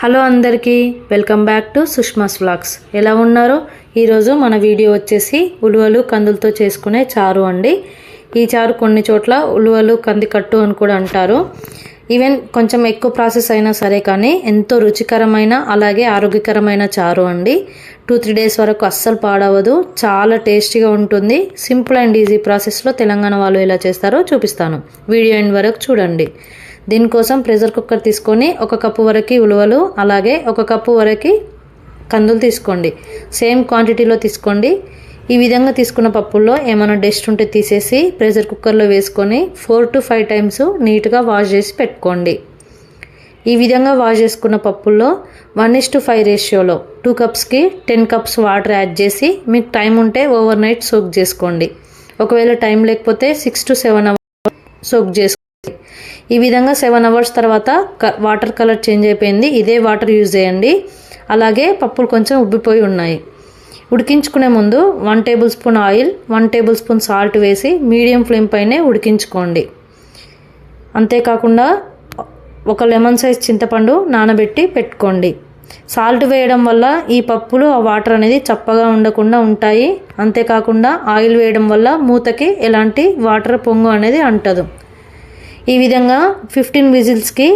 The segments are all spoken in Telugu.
హలో అందరికీ welcome back to Sushma's vlogs. ఎలా ఉన్నారు? ఈరోజు మన వీడియో వచ్చేసి ఉలువలు కందులతో చేసుకునే చారు అండి. ఈ చారు కొన్ని చోట్ల ఉలువలు కంది కట్టు అని కూడా అంటారు. ఈవెన్ కొంచెం ఎక్కువ ప్రాసెస్ అయినా సరే కానీ ఎంతో రుచికరమైన అలాగే ఆరోగ్యకరమైన చారు అండి. టూ త్రీ డేస్ వరకు అస్సలు పాడవదు. చాలా టేస్టీగా ఉంటుంది. సింపుల్ అండ్ ఈజీ ప్రాసెస్లో తెలంగాణ వాళ్ళు ఎలా చేస్తారో చూపిస్తాను. వీడియో ఎండ్ వరకు చూడండి. దీనికోసం ప్రెషర్ కుక్కర్ తీసుకొని ఒక కప్పు వరకు ఉలువలు అలాగే ఒక కప్పు వరకు కందులు తీసుకోండి. సేమ్ క్వాంటిటీలో తీసుకోండి. ఈ విధంగా తీసుకున్న పప్పుల్లో ఏమైనా డస్ట్ ఉంటే తీసేసి ప్రెషర్ కుక్కర్లో వేసుకొని ఫోర్ టు ఫైవ్ టైమ్స్ నీట్గా వాష్ చేసి పెట్టుకోండి. ఈ విధంగా వాష్ చేసుకున్న పప్పుల్లో వన్ ఇస్ టు ఫైవ్ రేషియోలో టూ కప్స్కి టెన్ కప్స్ వాటర్ యాడ్ చేసి మీకు టైం ఉంటే ఓవర్ నైట్ సోక్ చేసుకోండి. ఒకవేళ టైం లేకపోతే six to seven hours soak చేసుకోండి ఈ విధంగా సెవెన్ అవర్స్ తర్వాత క- వాటర్ కలర్ చేంజ్ అయిపోయింది. ఇదే వాటర్ యూజ్ చేయండి. అలాగే పప్పులు కొంచెం ఉబ్బిపోయి ఉన్నాయి. ఉడికించుకునే ముందు one tablespoon oil one tablespoon salt వేసి మీడియం ఫ్లేమ్ పైనే ఉడికించుకోండి. అంతేకాకుండా ఒక లెమన్ సైజ్ చింతపండు నానబెట్టి పెట్టుకోండి. సాల్ట్ వేయడం వల్ల ఈ పప్పులు ఆ వాటర్ అనేది చప్పగా ఉండకుండా ఉంటాయి. అంతేకాకుండా ఆయిల్ వేయడం వల్ల మూతకి ఎలాంటి వాటర్ పొంగు అనేది అంటదు. ఈ విధంగా ఫిఫ్టీన్ విజిల్స్కి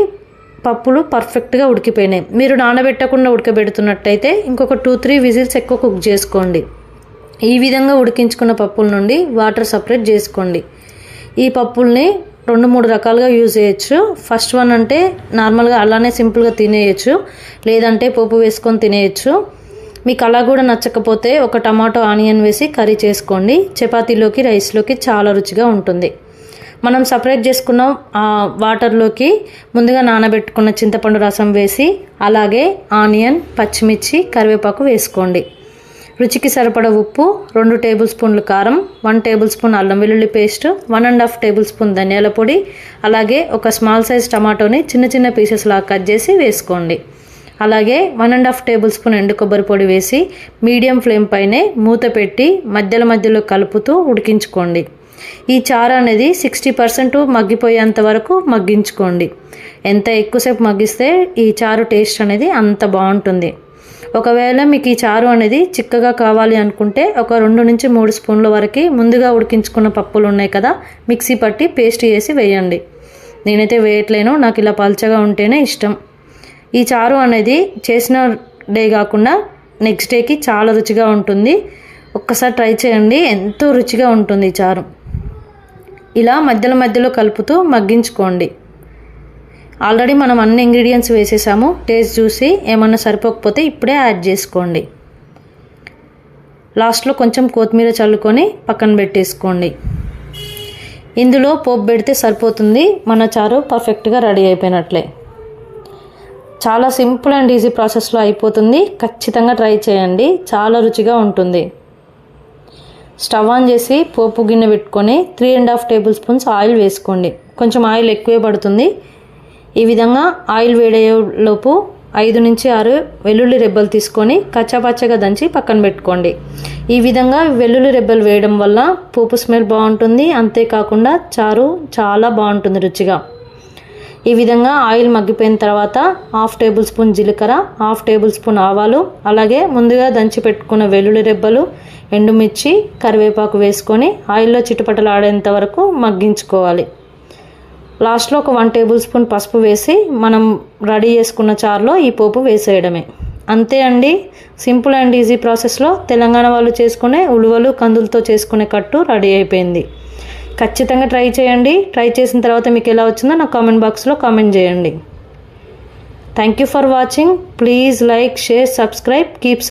పప్పులు పర్ఫెక్ట్గా ఉడికిపోయినాయి. మీరు నానబెట్టకుండా ఉడకబెడుతున్నట్టయితే ఇంకొక టూ త్రీ విజిల్స్ ఎక్కువ కుక్ చేసుకోండి. ఈ విధంగా ఉడికించుకున్న పప్పుల నుండి వాటర్ సపరేట్ చేసుకోండి. ఈ పప్పుల్ని రెండు మూడు రకాలుగా యూజ్ చేయొచ్చు. ఫస్ట్ వన్ అంటే నార్మల్గా అలానే సింపుల్గా తినేయచ్చు. లేదంటే పోపు వేసుకొని తినేయచ్చు. మీకు అలా కూడా నచ్చకపోతే ఒక టమాటో ఆనియన్ వేసి కర్రీ చేసుకోండి. చపాతీలోకి రైస్లోకి చాలా రుచిగా ఉంటుంది. మనం సపరేట్ చేసుకున్న వాటర్లోకి ముందుగా నానబెట్టుకున్న చింతపండు రసం వేసి అలాగే ఆనియన్ పచ్చిమిర్చి కరివేపాకు వేసుకోండి. రుచికి సరిపడ ఉప్పు రెండు టేబుల్ స్పూన్లు కారం వన్ టేబుల్ స్పూన్ అల్లం వెల్లుల్లి paste one and half tablespoon ధనియాల పొడి అలాగే ఒక స్మాల్ సైజ్ టమాటోని చిన్న చిన్న పీసెస్ లాగా కట్ చేసి వేసుకోండి. అలాగే one and half tablespoon ఎండు కొబ్బరి పొడి వేసి మీడియం ఫ్లేమ్ పైనే మూత పెట్టి మధ్యలో మధ్యలో కలుపుతూ ఉడికించుకోండి. ఈ చారు అనేది సిక్స్టీ పర్సెంట్ మగ్గిపోయేంత వరకు మగ్గించుకోండి. ఎంత ఎక్కువసేపు మగ్గిస్తే ఈ చారు టేస్ట్ అనేది అంత బాగుంటుంది. ఒకవేళ మీకు ఈ చారు అనేది చిక్కగా కావాలి అనుకుంటే ఒక రెండు నుంచి మూడు స్పూన్ల వరకు ముందుగా ఉడికించుకున్న పప్పులు ఉన్నాయి కదా మిక్సీ పట్టి పేస్ట్ చేసి వేయండి. నేనైతే వేయట్లేను నాకు ఇలా పల్చగా ఉంటేనే ఇష్టం. ఈ చారు అనేది చేసిన డే కాకుండా నెక్స్ట్ డేకి చాలా రుచిగా ఉంటుంది. ఒక్కసారి ట్రై చేయండి ఎంతో రుచిగా ఉంటుంది ఈ చారు. ఇలా మధ్యలో మధ్యలో కలుపుతూ మగ్గించుకోండి. ఆల్రెడీ మనం అన్ని ఇంగ్రీడియంట్స్ వేసేసాము. టేస్ట్ చూసి ఏమన్నా సరిపోకపోతే ఇప్పుడే యాడ్ చేసుకోండి. లాస్ట్లో కొంచెం కొత్తిమీర చల్లుకొని పక్కన పెట్టేసుకోండి. ఇందులో పోపు పెడితే సరిపోతుంది. మన చారు పర్ఫెక్ట్గా రెడీ అయిపోయినట్లే. చాలా సింపుల్ అండ్ ఈజీ ప్రాసెస్లో అయిపోతుంది. ఖచ్చితంగా ట్రై చేయండి. చాలా రుచిగా ఉంటుంది. స్టవ్ ఆన్ చేసి పోపు గిన్నె పెట్టుకొని three and half tablespoons oil వేసుకోండి. కొంచెం ఆయిల్ ఎక్కువే పడుతుంది. ఈ విధంగా ఆయిల్ వేడేలోపు ఐదు నుంచి ఆరు వెల్లుల్లి రెబ్బలు తీసుకొని కచ్చాపచ్చగా దంచి పక్కన పెట్టుకోండి. ఈ విధంగా వెల్లుల్లి రెబ్బలు వేయడం వల్ల పోపు స్మెల్ బాగుంటుంది. అంతేకాకుండా చారు చాలా బాగుంటుంది రుచిగా. ఈ విధంగా ఆయిల్ మగ్గిపోయిన తర్వాత హాఫ్ టేబుల్ స్పూన్ జీలకర్ర హాఫ్ టేబుల్ స్పూన్ ఆవాలు అలాగే ముందుగా దంచి పెట్టుకున్న వెల్లుల్లి రెబ్బలు ఎండుమిర్చి కరివేపాకు వేసుకొని ఆయిల్లో చిటపటలాడేంత వరకు మగ్గించుకోవాలి. లాస్ట్లో ఒక వన్ టేబుల్ స్పూన్ పసుపు వేసి మనం రెడీ చేసుకున్న చారులో ఈ పోపు వేసేయడమే. అంతే అండి. సింపుల్ అండ్ ఈజీ ప్రాసెస్లో తెలంగాణ వాళ్ళు చేసుకునే ఉలువలు కందులతో చేసుకునే కట్టు రెడీ అయిపోయింది. ఖచ్చితంగా ట్రై చేయండి. ట్రై చేసిన తర్వాత మీకు ఎలా వచ్చిందో నా కామెంట్ బాక్స్లో కామెంట్ చేయండి. Thank you for watching please like share subscribe keeps